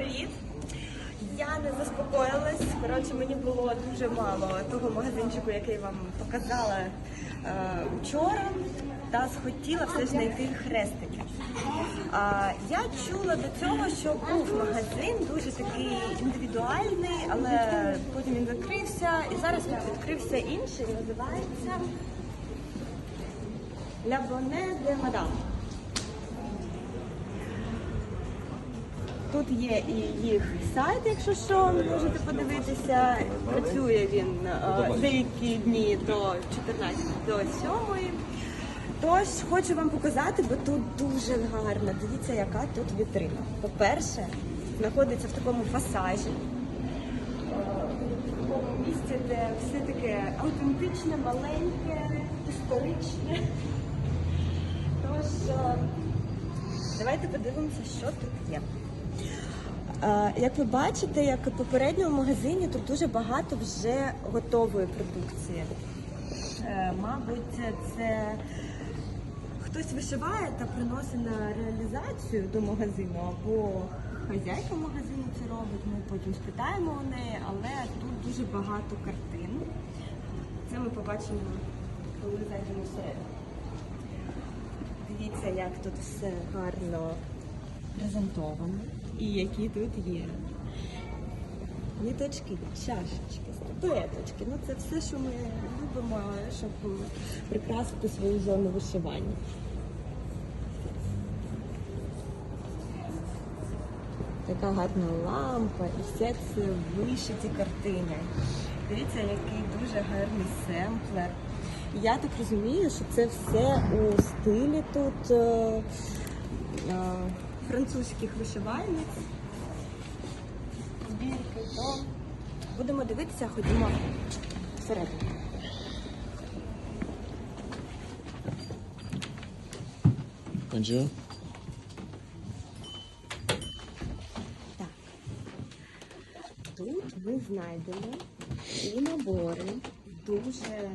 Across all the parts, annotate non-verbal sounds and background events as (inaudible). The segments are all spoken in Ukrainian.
Привіт! Я не заспокоїлась. Коротше, мені було дуже мало того магазинчику, який вам показала е, вчора, та схотіла все ж знайти хрестики. А, я чула до цього, що був магазин дуже такий індивідуальний, але потім він закрився, і зараз тут відкрився інший, називається La Bonne de Madame. Тут є і їх сайт, якщо що, можете подивитися. Працює він е, деякі дні до 14 до 7. Тож хочу вам показати, бо тут дуже гарно. Дивіться, яка тут вітрина. По-перше, знаходиться в такому фасажі. е, місці, де все таке аутентичне, маленьке, історичне. Тож е, давайте подивимося, що тут є. Як ви бачите, як і попередньому магазині, тут дуже багато вже готової продукції. Е, Мабуть, це хтось вишиває та приносить на реалізацію до магазину, або хазяйка магазину це робить. Ми потім спитаємо у неї, але тут дуже багато картин. Це ми побачимо, коли зайдемо всередину. Дивіться, як тут все гарно презентовано і які тут є. Ніточки, чашечки, статуеточки. Ну це все, що ми любимо, щоб прикрасити свою зону вишивання. Така гарна лампа і все це вишиті картини. Дивіться, який дуже гарний семплер. Я так розумію, що це все у стилі тут е, е, французьких вишивальниць. Збірки, то будемо дивитися, ходімо всередину. Bonjour. Так. Тут ми знайдемо і набори дуже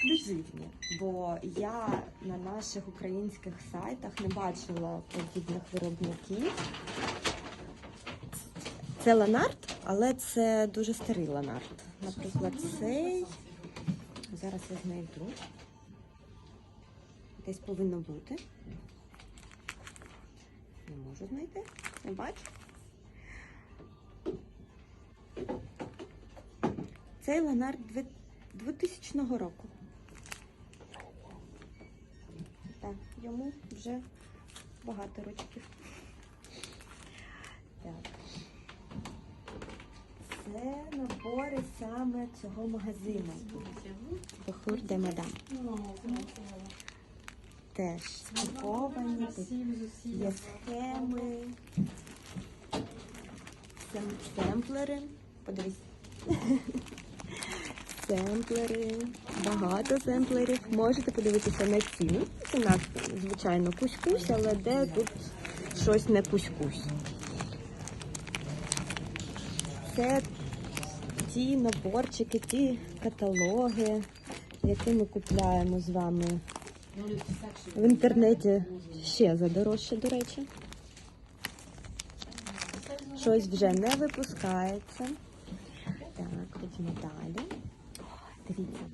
ексклюзивні, бо я на наших українських сайтах не бачила подібних виробників. Це ланарт, але це дуже старий ланарт. Наприклад, цей. Зараз я знайду. Десь повинно бути. Не можу знайти. Не бачу. Цей ланарт 2000 року. Йому вже багато рочків. Так. Це набори саме цього магазину. Бахур де мадам. Теж спаковані, є схеми, семплери. Подивись. (laughs) Семплери, багато семплерів. Можете подивитися на ціну. Це у нас, звичайно, кусь-кусь, але де тут щось не кусь-кусь. Це ті наборчики, ті каталоги, які ми купляємо з вами в інтернеті ще за дорожче, до речі. Щось вже не випускається. Так, ходімо далі. Дивіться,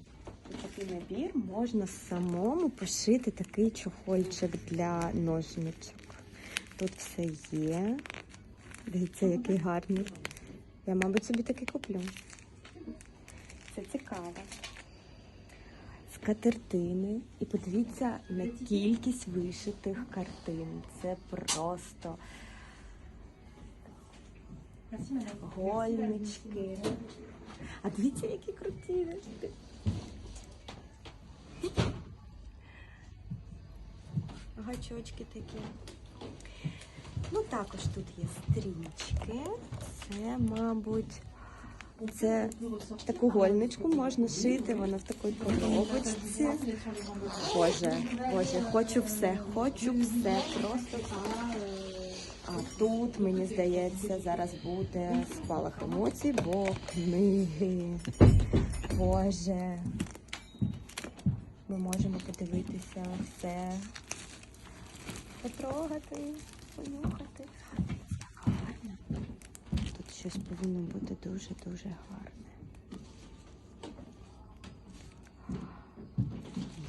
такий набір можна самому пошити такий чохольчик для ножничок. Тут все є. Дивіться, який гарний. Я, мабуть, собі такий куплю. Це цікаво. Скатертини. І подивіться на кількість вишитих картин. Це просто гольнички. А дивіться, які круті. Гачочки такі. Ну, також тут є стрічки. Це, мабуть, це таку гольничку можна шити, вона в такій коробочці. Боже, боже, хочу все, хочу все. Просто а тут, мені здається, зараз буде спалах емоцій, бо книги. Боже. Ми можемо подивитися все, потрогати, понюхати. Це ж повинно бути дуже-дуже гарне.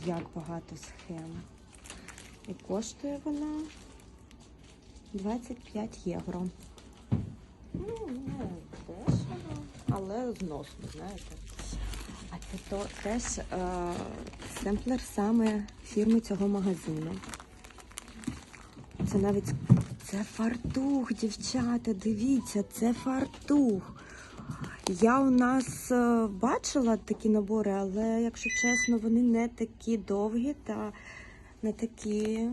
Як багато схем. І коштує вона 25 євро. Ну, не дешево, але зносно, знаєте. А це то теж е, семплер саме фірми цього магазину. Це навіть це фартух, дівчата. Дивіться, це фартух. Я у нас е, бачила такі набори, але якщо чесно, вони не такі довгі та не такі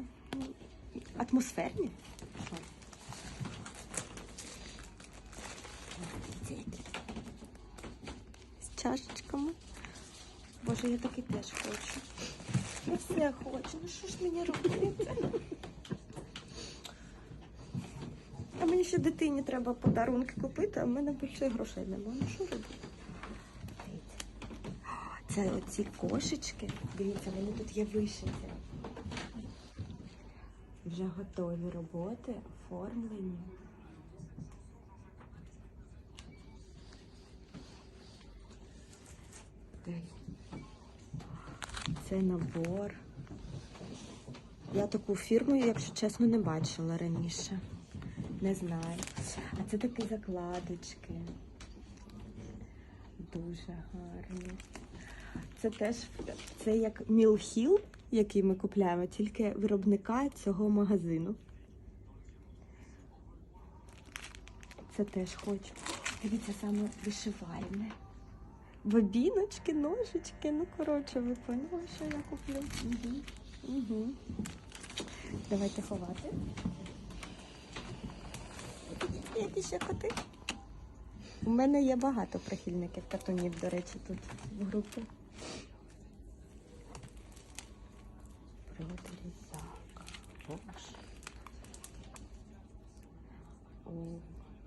атмосферні. Що? Ці які. З чашечками. Боже, я такий теж хочу. Я все хочу. Ну що ж мені робити? А мені ще дитині треба подарунки купити, а в мене більше грошей немає. Ну що робити? Це оці кошечки. Дивіться, вони тут є вишиті. Вже готові роботи, оформлені. Дивіться. Це набор. Я таку фірму, якщо чесно, не бачила раніше. Не знаю. А це такі закладочки. Дуже гарні. Це теж це як мілхіл, який ми купляємо, тільки виробника цього магазину. Це теж хочу. Дивіться, саме вишивальне. Бобіночки, ножички. Ну, коротше, ви поняли, що я куплю. Угу. Угу. Давайте ховати. Які ще коти? У мене є багато прихильників катунів, до речі, тут в групі.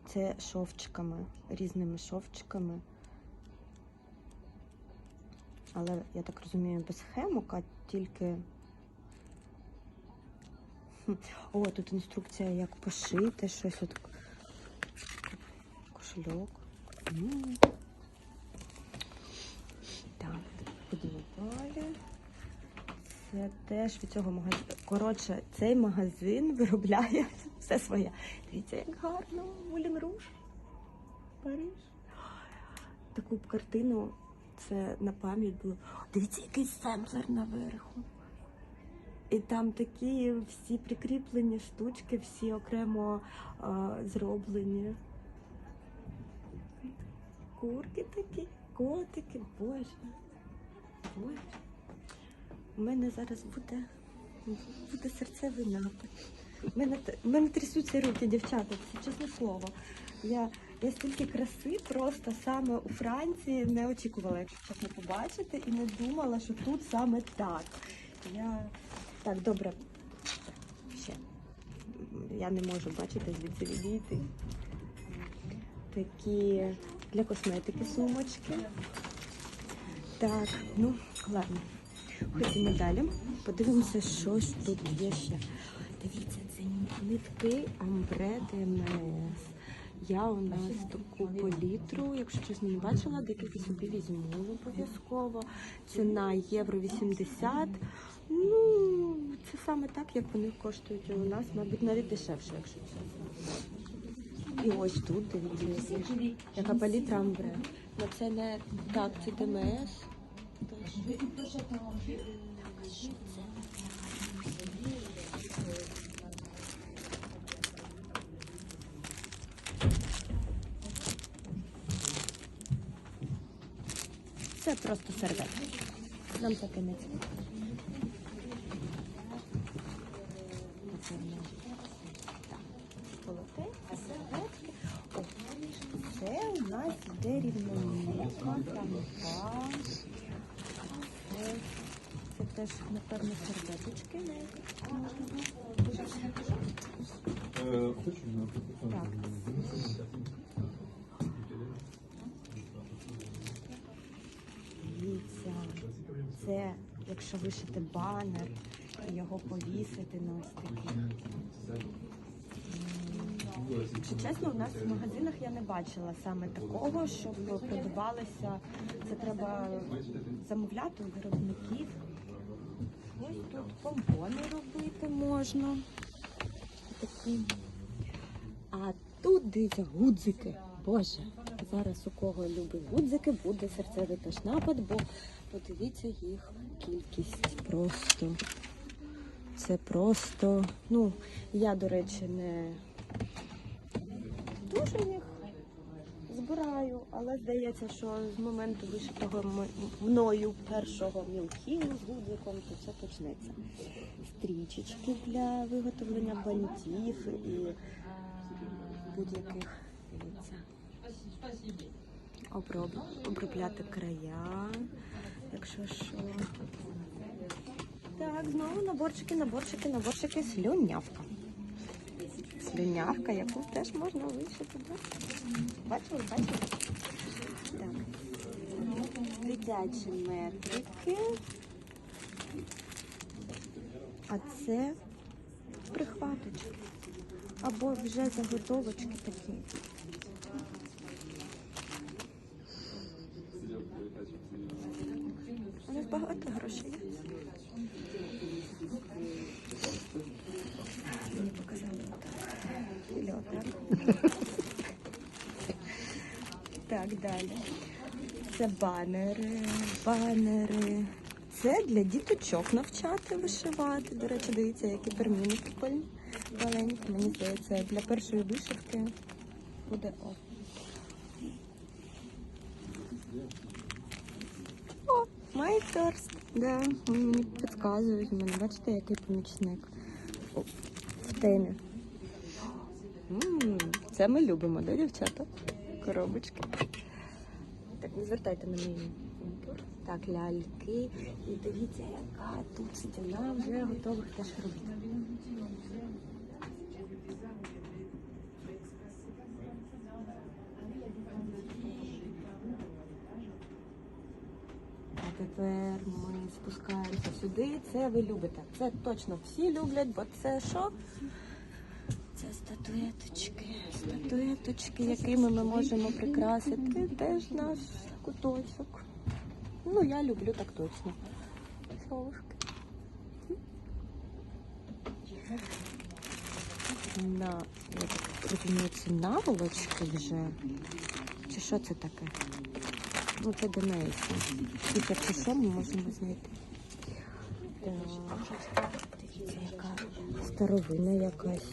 Це шовчиками, різними шовчиками. Але я так розумію, без хемок, а тільки. О, тут інструкція, як пошити щось. От кошельок. Так, ходімо далі. Це теж від цього магазину. Коротше, цей магазин виробляє (laughs) все своє. Дивіться, як гарно. Мулін Руш. Париж. Таку картину це на пам'ять було. Дивіться, який семплер наверху. І там такі всі прикріплені штучки, всі окремо а, зроблені. Курки такі, котики, боже. Боже. У мене зараз буде, буде серцевий напад. У мене, мене трясуться руки, дівчата, це чесне слово. Я, я стільки краси просто саме у Франції не очікувала, якщо чесно побачити, і не думала, що тут саме так. Я так, добре. Ще. Я не можу бачити звідси відійти. Такі для косметики сумочки. Так, ну ладно. Ходімо далі. Подивимося, що ж тут є ще. Дивіться, це нитки Амбре ДМС. Я у нас таку палітру, якщо чесно, не бачила, декілька собі візьму обов'язково. Ціна євро 80. Ну, це саме так, як вони коштують у нас, мабуть, навіть дешевше, якщо чесно. І ось тут, дивіться, яка палітра Амбре. Ну це не так, це ДМС. Теж. Що це? Це просто серветка. Нам таке не серветки. О, це у нас йде рівномірка, там два. Це, теж, напевно, серветочки. навіть можна. Хочу Так. Дивіться, це якщо вишити банер і його повісити на ось такі. М, Якщо чесно, у нас в магазинах я не бачила саме такого, щоб продавалося. Це треба замовляти у виробників. Ось тут помпони робити можна. Такі. А тут дивіться гудзики. Боже, зараз у кого любить гудзики, буде серцевий теж напад, бо подивіться їх кількість просто. Це просто, ну, я, до речі, не дуже їх збираю, але здається, що з моменту вишитого мною першого мілкіну з гудзиком, то це почнеться. Стрічечки для виготовлення бантів і будь-яких. Оброб, обробляти края, якщо що. Так, знову наборчики, наборчики, наборчики, слюнявка. Слюнявка, яку теж можна вишити. Бачили, бачили? Так. Дитячі метрики. А це прихваточки. Або вже заготовочки такі. У нас багато грошей. Мені показали отак. Или отак. Так, далі. Це банери, банери. Це для діточок навчати вишивати. До речі, дивіться, які терміни прикольні. Маленькі, мені здається, для першої вишивки буде о. О, майстерст. Да, мені підказують. Мене бачите, який помічник. О, в темі. М, Це ми любимо, да, дівчата? Коробочки. Звертайте на мій. Так, ляльки. І дивіться, яка тут стіна вже готових теж робіт. А тепер ми спускаємося сюди. Це ви любите. Це точно всі люблять, бо це що? Це статуеточки. Статуеточки, якими ми можемо прикрасити теж наш куточок. Ну, я люблю так точно. Совушки. На, я це наволочки вже. Чи що це таке? Ну, це Денейся. Тільки що ми можемо знайти? Так. Дивіться, яка старовина якась.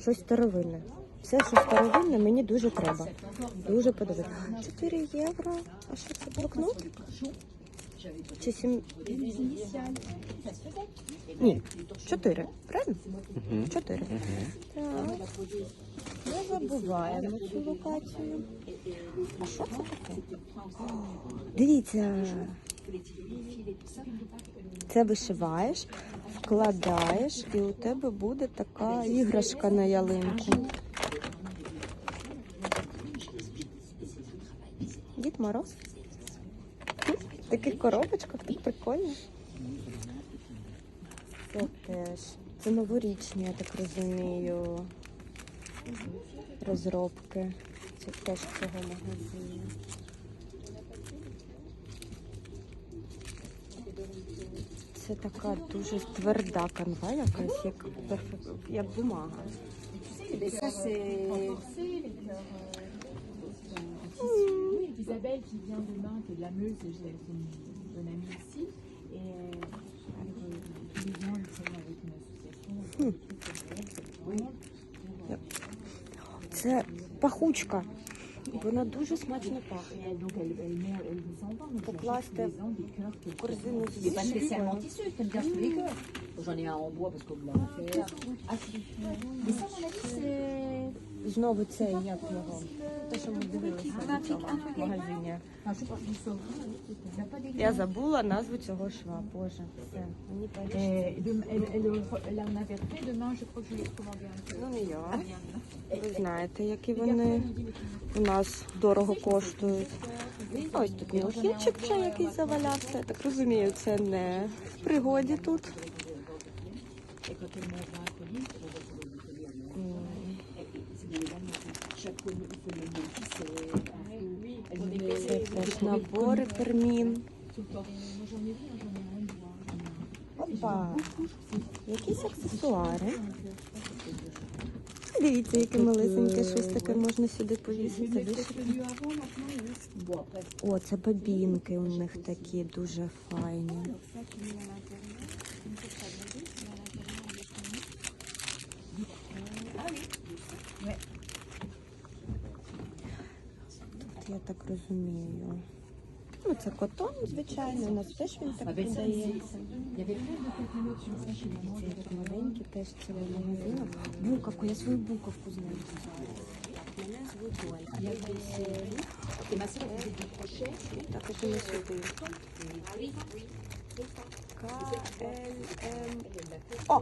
Щось старовинне. Все, що старовинне, мені дуже треба. Дуже подобається. 4 євро. А що це блокнот? Чи 7? Ні, 4. Правильно? 4. Так. Не забуваємо цю локацію. А що це таке? Дивіться. Це вишиваєш, вкладаєш, і у тебе буде така іграшка на ялинку. Мороз. В таких коробочках так прикольно. Це теж. Це новорічні, я так розумію. Розробки. Це теж цього магазину. Це така дуже тверда канва, якась як, як бумага. C'est. Isabelle qui vient demain, qui est de la Meuse, c'est c'est une bonne amie ici. Et euh, tous les ans, elle travaille avec une association. Oui. Це пахучка. Вона дуже смачно пахне. Cœurs qu'elle Корзину з n'est pas spécialement tissu, t'aimes bien tous les cœurs. J'en ai un en bois parce qu'on me l'a offert. Ah, si. Mais ça, à mon avis, c'est. Знову це як його. Те, що ми дивилися в магазині. Я забула назву цього шва. Боже, все. Мені. Ну не я. Ви знаєте, які вони у нас дорого коштують. Ось тут мілхінчик вже якийсь завалявся. Я так розумію, це не в пригоді тут. М, Це теж набори пермін. Опа. Якісь аксесуари. Дивіться, яке малесеньке щось таке можна сюди повісити. О, це бабінки у них такі дуже файні. Тут я так розумію. Ну, це котон, звичайно, у нас теж він так продається. Маленькі теж цілий магазин. Буковку, я свою буковку знаю. Мене звуть Ольга. Я десь не сюди. О!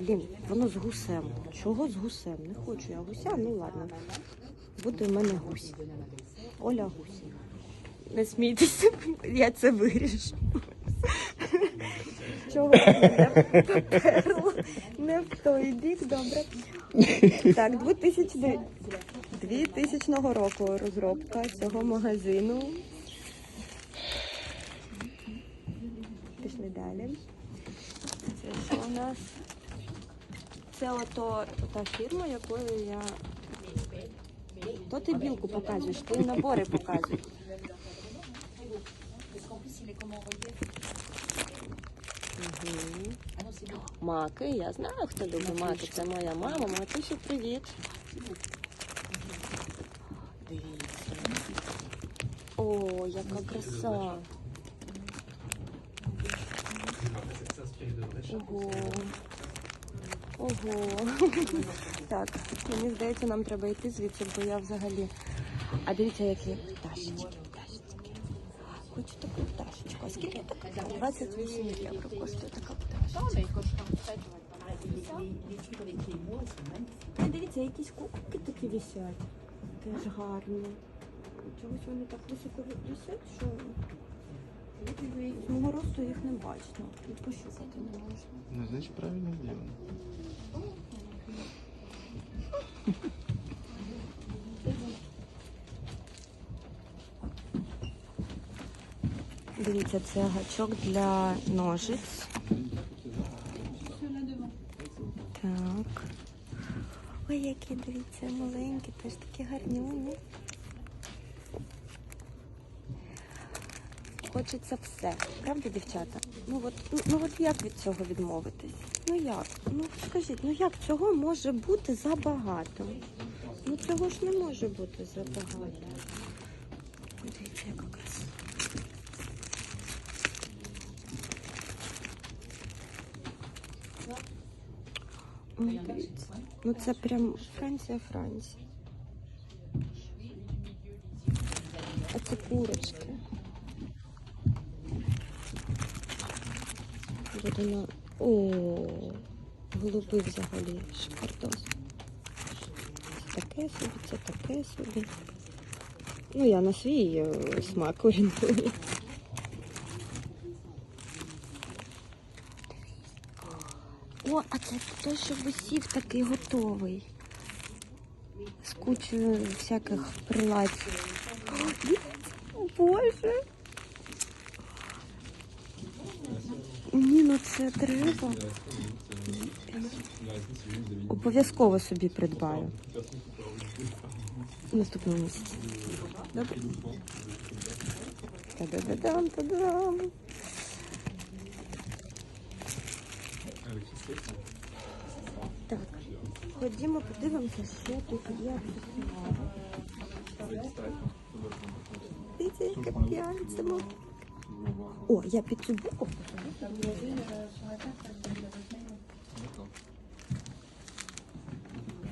Блін, воно з гусем. Чого з гусем? Не хочу я гуся, ну ладно. Буде в мене гусь. Оля гусь. Не смійтеся, я це вирішу. Чого я поперла? Не в той бік, добре. Так, 2000, 2000 року розробка цього магазину. Пішли далі. Це що у нас? Це ото та фірма, якою я. То ти білку показуєш, ти набори показуєш. Маки, я знаю, хто любить маки. Це моя мама. Матусю, привіт. Дивіться. О, яка краса. Ого. Ого. (laughs) Так, мені здається, нам треба йти звідси, бо я взагалі. А дивіться, які пташечки, пташечки. Хочу таку пташечку. А скільки така? 28 євро коштує така пташечка. Дивіться, якісь кубки такі висять. Теж гарні. Чогось вони так високо висять, що мого росту їх не бачно. І пощупати не можна. Ну, значит, правильно сделано. Дивіться, це гачок для ножиць. Так. Ой, які, дивіться, маленькі, теж такі гарнюні. Хочеться все, правда, дівчата? Ну от, ну, ну от як від цього відмовитись? Ну як? Ну скажіть, ну як цього може бути забагато? Ну цього ж не може бути забагато. Дивіться, яка краса. Ну це прям Франція, Франція. А це курочки. Буде на... О, голуби взагалі шикардос. Це таке собі, це таке собі. Ну, я на свій е, смак орієнтую. О, а це той, що висів такий готовий. З кучою всяких приладів. Боже. Ні, ну це треба. Обов'язково собі придбаю. В наступному місяці. Добре. Та-да-да-дам. Так, ходімо, подивимося, що тут є. Дивіться, п'янцемо. О, я під цю буковку.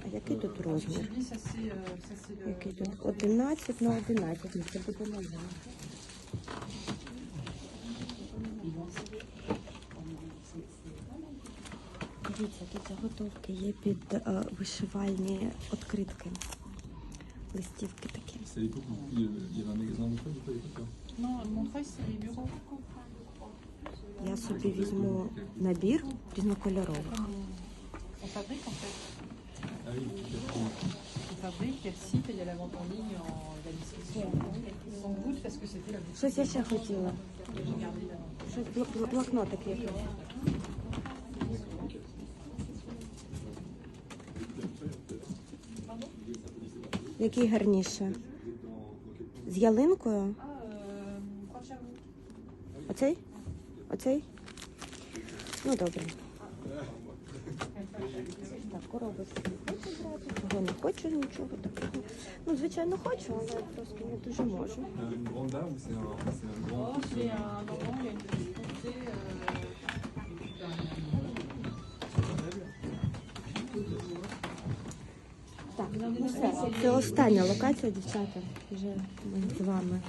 А який тут розмір? Який тут? 11 на 11. Ну, Це буде нормально. Дивіться, тут заготовки є під е, вишивальні відкритки. Листівки такі. Я собі візьму набір різнокольорових. Ah. Щось я ще хотіла. Щось бл- блокнотик якийсь. Який гарніше? З ялинкою? Ah, euh, croix de Cherbourg. Оцей? Оцей? Ну добре. Так, коробочку не хочу брати, не хочу нічого такого. Ну, звичайно, хочу, але просто не дуже можу. Так, ну все. Це остання локація, дівчата. Вже ми з вами.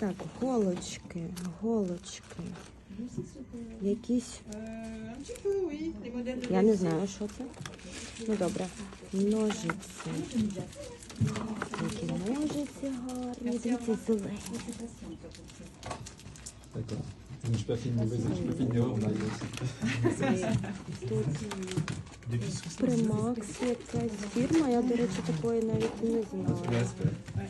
Так, голочки, голочки. Якісь. Я не знаю, що це. Ну добре. Ножиці. Які ножиці гарні. Дивіться, зелені. Тут Примакс якась фірма. Я, до речі, такої навіть не знаю. Ouais,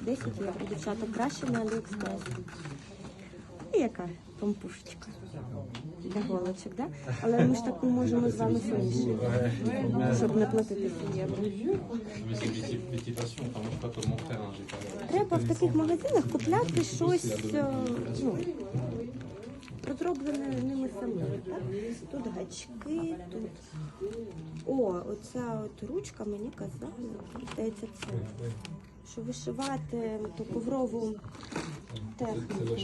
10 євро. дівчата, краще на Аліекспрес. І яка помпушечка для голочок, да? Але ми ж таку можемо з вами самі щоб не платити 7 євро. Треба в таких магазинах купляти щось е, ну, розроблене ними самими. Так? Тут гачки, тут. О, оця от ручка мені казала, здається, це. Що вишивати ту коврову техніку.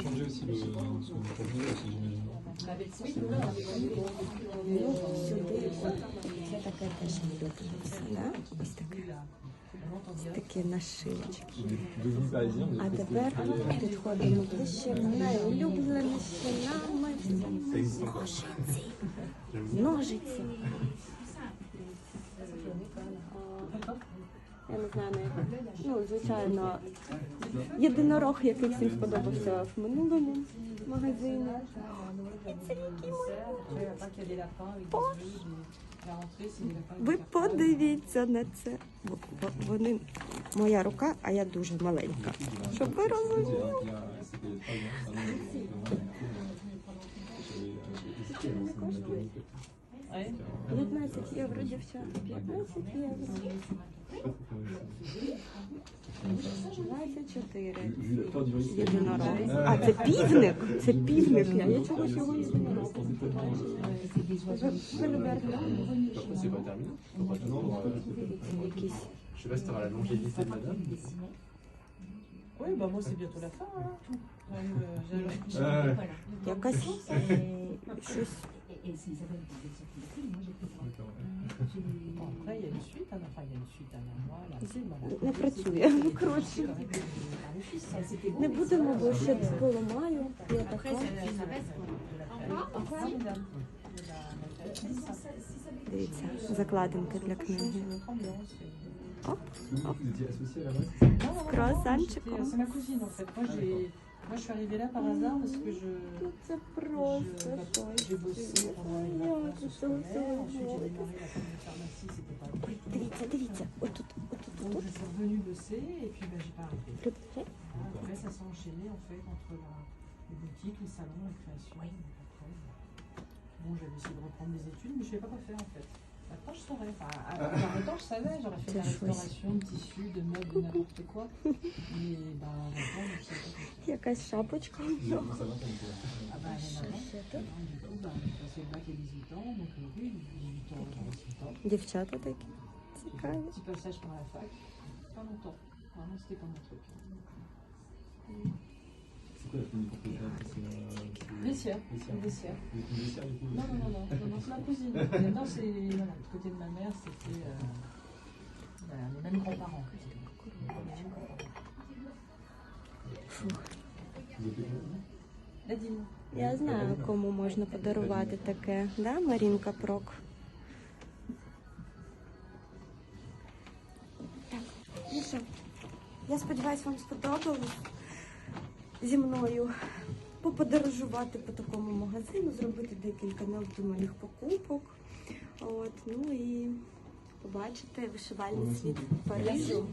Ну, сюди. Це таке теж да? Ось таке. Такі нашивочки. А тепер підходимо ближче найулюбленіші нами ножиці. Ножиці. Я не знаю, навіть. ну, звичайно, єдинорог, який всім сподобався в минулому магазині. І це які мої. Ви подивіться на це. Вони моя рука, а я дуже маленька. Щоб ви розуміли. Не коштує. 15 є, вроді все. 15 євро. 24. Єдинорог. А, це півник? Це півник. Я чого його єдинорог. Ви люберна. Якісь. Je sais pas si t'auras la longévité de madame. Oui, bah moi c'est bientôt la fin. Hein. Même, euh, j'ai... Euh... Якась е, щось е, щось. Bon, après il y a une suite, hein. enfin il y a une suite c'est voilà. Не працює. Ну, коротше. Не будемо, бо ще поламаю. Я така. Дивіться, закладинки для книги. Оп, base з круасанчиком. Moi, je suis arrivée là par hasard parce que je. J'ai bossé pendant les vacances. Ensuite, j'ai démarré la pharmacie, c'était pas Donc, je suis revenue bosser et puis ben, j'ai pas arrêté. Après, ça s'est enchaîné en fait entre la, les boutiques, les salons, les créations. Bah, bon, j'avais essayé de reprendre mes études, mais je ne savais pas quoi faire en fait. Maintenant, je saurais. Enfin, à, à 20 ans, je savais, j'aurais fait de la C'est chouette. restauration, de tissus, de meubles, de n'importe quoi. Mais ben, maintenant, je ne sais pas quoi faire. Якась шапочка. Moi, ça va, ça me plaît. Ah bah, rien à voir. Non, du coup, ben, j'ai passé le bac à 18 ans, donc euh, oui, 18 ans, 18 ans. Дівчата такі. Цікаві. Petit passage par la fac, pas longtemps. Vraiment, c'était pas mon truc. La euh, du coup Non, non, non, non, non, non, c'est ma cousine. non, c'est du côté de ma mère, c'était euh, les mêmes grands-parents. Я знаю, кому можна подарувати таке, да, Марінка Прок? Так, ну що, я сподіваюся, вам сподобалось зі мною поподорожувати по такому магазину, зробити декілька необдуманих покупок. От, ну і побачити вишивальний світ Парижу.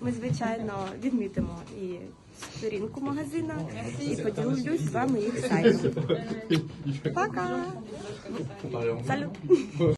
Ми, звичайно, відмітимо і сторінку магазина і поділюсь з вами їх сайтом. Пока! Салют!